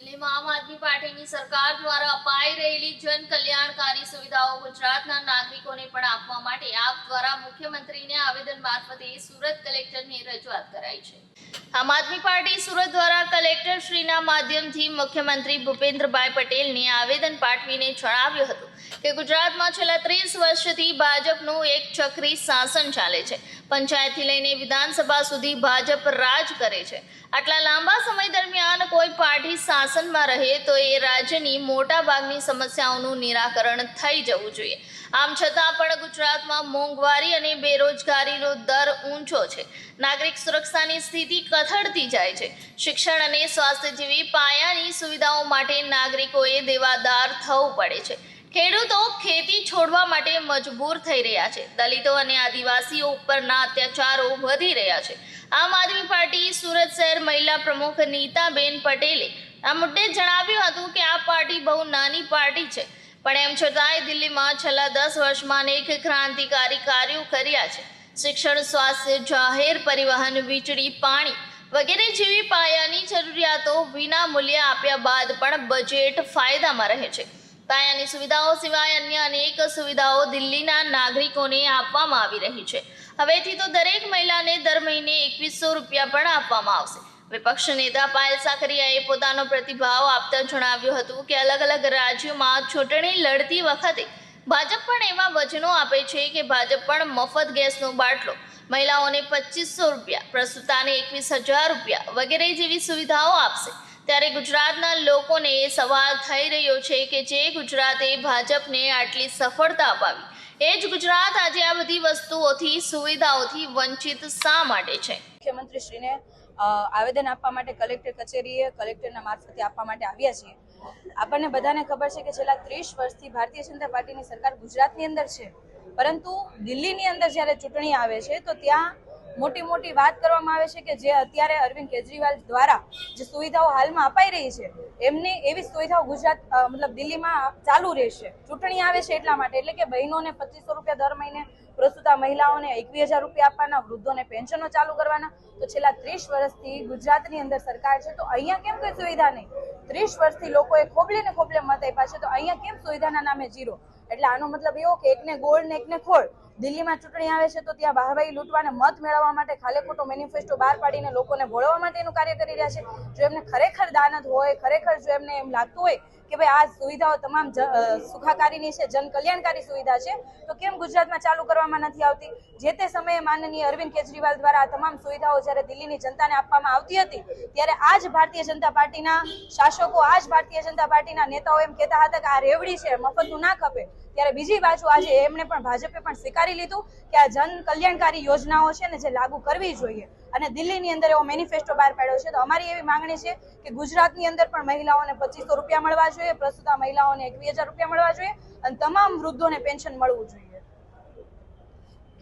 દિલ્હીમાં આમ આદમી પાર્ટી સુરત દ્વારા કલેક્ટર શ્રીના માધ્યમથી મુખ્યમંત્રી ભૂપેન્દ્રભાઈ પટેલને આવેદન પાઠવીને જણાવ્યું હતું કે ગુજરાતમાં છેલ્લા ત્રીસ વર્ષથી ભાજપનું એક ચક્રી શાસન ચાલે છે. પંચાયતથી લઈને વિધાનસભા સુધી ભાજપ રાજ કરે છે. આટલા લાંબા સમય દરમિયાન કોઈ પાર્ટી શાસનમાં રહે તો એ રાજ્યની મોટા ભાગની સમસ્યાઓનું નિરાકરણ થઈ જવું જોઈએ. આમ છતાં પણ ગુજરાતમાં મોંઘવારી અને બેરોજગારીનો દર ઊંચો છે. નાગરિક સુરક્ષાની સ્થિતિ કથળતી જાય છે. શિક્ષણ અને સ્વાસ્થ્ય જેવી પાયાની સુવિધાઓ માટે નાગરિકોએ દેવાદાર થવું પડે છે. ખેડૂતો ખેતી છોડવા માટે મજબૂર થઈ રહ્યા છે. દલિતો અને આદિવાસીઓ ઉપરના અત્યાચારો વધી રહ્યા છે. આમ આદમી પાર્ટી સુરત શહેર મહિલા પ્રમુખ નીતાબેન પટેલે આ મુદ્દે જણાવ્યું હતું કે આ પાર્ટી બહુ નાની પાર્ટી છે. પણ એમ છતાંય દિલ્હીમાં છેલ્લા દસ વર્ષમાં અનેક ક્રાંતિકારી કાર્યો કર્યા છે. શિક્ષણ, સ્વાસ્થ્ય, જાહેર પરિવહન, વીજળી, પાણી વગેરે જેવી પાયાની જરૂરિયાતો વિના મૂલ્યે આપ્યા બાદ પણ બજેટ ફાયદામાં રહે છે. પાયાની સુવિધાઓ સિવાય અન્ય અનેક સુવિધાઓ દિલ્હીના નાગરિકોને આપવામાં આવી રહી છે. હવેથી તો દરેક મહિલાને દર મહિને એકવીસો રૂપિયા પણ આપવામાં આવશે. વિપક્ષ નેતા પાયલ સાકરિયાએ પોતાનો પ્રતિભાવ આપતા જણાવ્યું હતું કે અલગ અલગ રાજ્યોમાં ચૂંટણી લડતી વખતે ભાજપ પણ એવા વચનો આપે છે કે ભાજપ પણ મફત ગેસનો બાટલો, મહિલાઓને પચીસો રૂપિયા પ્રસ્તુતાને એકવીસ હજાર રૂપિયા વગેરે જેવી સુવિધાઓ આપશે. ત્યારે ગુજરાતના લોકોને સવાલ થઈ રહ્યો છે કે જે ગુજરાતે ભાજપને આટલી સફળતા અપાવી. એ જ ગુજરાત આજે આ બધી વસ્તુઓથી, સુવિધાઓથી વંચિત શા માટે છે? મુખ્યમંત્રીશ્રીને આવેદન આપવા માટે કલેક્ટર કચેરીએ કલેક્ટરના મારફતે આપવા માટે આવ્યા છીએ. આપણને બધાને ખબર છે કે છેલ્લા ત્રીસ વર્ષથી ભારતીય જનતા પાર્ટીની સરકાર ગુજરાતની અંદર છે. પરંતુ દિલ્હીની અંદર જ્યારે ચૂંટણી આવે છે, તો ત્યાં મોટી મોટી વાત કરવામાં આવે છે કે જે અત્યારે અરવિંદ કેજરીવાલ દ્વારા જે સુવિધાઓ હાલમાં અપાઈ રહી છે, એમની એવી સુવિધાઓ ગુજરાત મતલબ દિલ્હીમાં ચાલુ રહેશે. ચૂંટણી આવે છે એટલા માટે. એટલે કે બહેનોને પચીસો રૂપિયા દર મહિને પ્રસ્તુતા મહિલાઓને એકવીસ હજાર રૂપિયા આપવાના, વૃદ્ધોને પેન્શનો ચાલુ કરવાના. તો છેલ્લા ત્રીસ વર્ષથી ગુજરાતની અંદર સરકાર છે, તો અહીંયા કેમ કોઈ સુવિધા નહીં? ત્રીસ વર્ષથી લોકોએ ખોબલે ને ખોબલે મત આપ્યા છે, તો અહીંયા કેમ સુવિધાના નામે જીરો? એટલે આનો મતલબ એવો કે એકને ગોળ ને એકને ખોળ. દિલ્હીમાં ચૂંટણી આવે છે તો ત્યાં વાહવાઈ લૂંટવાને મત મેળવવા માટે ખાલે ખોટો મેનિફેસ્ટો બહાર પાડીને લોકોને ભોળવવા માટેનું કાર્ય કરી રહ્યા છે. જો એમને ખરેખર દાનત હોય, ખરેખર જો એમને એમ લાગતું હોય કે ભાઈ આ સુવિધાઓ તમામ સુખાકારીની છે જન કલ્યાણકારી સુવિધા છે, તો કેમ ગુજરાતમાં ચાલુ કરવામાં નથી આવતી? જે તે સમયે માનનીય અરવિંદ કેજરીવાલ દ્વારા આ તમામ સુવિધાઓ જ્યારે દિલ્હીની જનતાને આપવામાં આવતી હતી, ત્યારે આ જ ભારતીય જનતા પાર્ટીના શાસકો આ જ ભારતીય જનતા પાર્ટીના નેતાઓ એમ કહેતા હતા કે આ રેવડી છે, મફતનું ના ખપે. ત્યારે બીજી બાજુ આજે એમણે પણ ભાજપે પણ સ્વીકારી લીધું કે આ જન કલ્યાણકારી યોજનાઓ છે ને જે લાગુ કરવી જોઈએ. અને દિલ્હીની અંદર એવો મેનિફેસ્ટો બહાર પાડ્યો છે. તો અમારી એવી માંગણી છે કે ગુજરાતની અંદર પણ મહિલાઓને પચીસો રૂપિયા મળવા જોઈએ. પ્રસ્તુતા મહિલાઓને એકવીસ હજાર રૂપિયા મળવા જોઈએ. અને તમામ વૃદ્ધોને પેન્શન મળવું જોઈએ.